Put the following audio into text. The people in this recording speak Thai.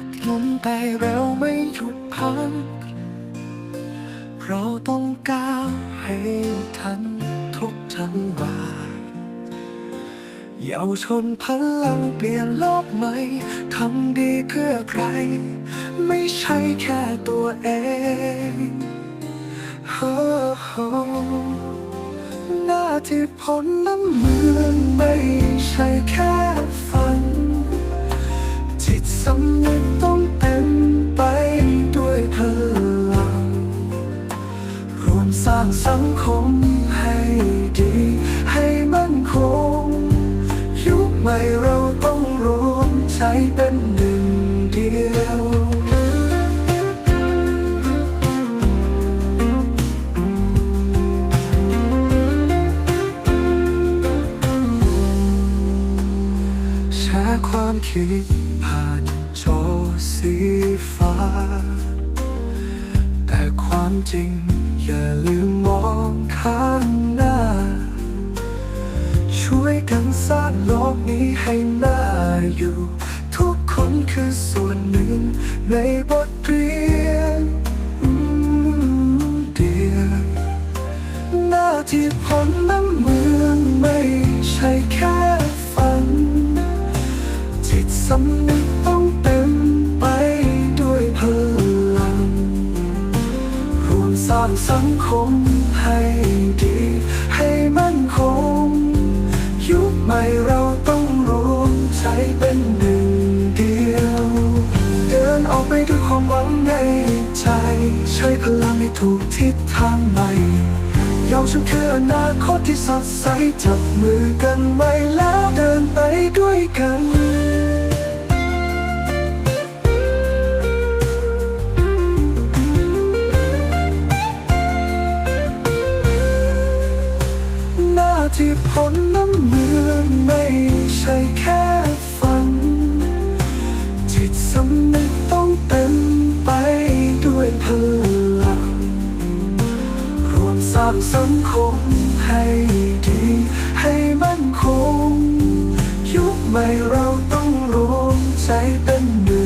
กหมุนไปเร็วไม่หยุดพักเราต้องก้าวให้ทันทุกจังหวะเยาวชนพลังเปลี่ยนโลกใหม่ทำดีเพื่อใคร ไม่ใช่แค่ตัวเองโอ้โหหน้าที่พ้นน้ำเมืองไม่ใช่แค่ สำนึกต้องเต็มไปด้วยพลังรวมสร้างสังคมให้ดี ให้มั่นคง ยุคใหม่เราต้องรวมใจเป็นหนึ่งเดียวแชร์ความคิด แต่ความจริงอย่าลืมมองข้างหน้า ช่วยกันสร้างโลกนี้ให้น่าอยู่ ทุกคนคือส่วนหนึ่งในบทเรียน สร้างสังคมให้ดี ให้มั่นคง ยุคใหม่เราต้องรวมใจเป็นหนึ่งเดียว เดินออกไปด้วยความหวังในใจ ใช้พลังให้ถูกทิศทางใหม่เยาวชนคืออนาคตที่สดใสจับมือกันไว้แล้วเดินไปด้วยกัน ที่พ้นน้ำเมืองไม่ใช่แค่ฝัน จิตสำนึกต้องเต็มไปด้วยพลังรวมสร้างสังคมให้ดี ให้มั่นคง ยุคใหม่เราต้องรวมใจเป็นหนึ่ง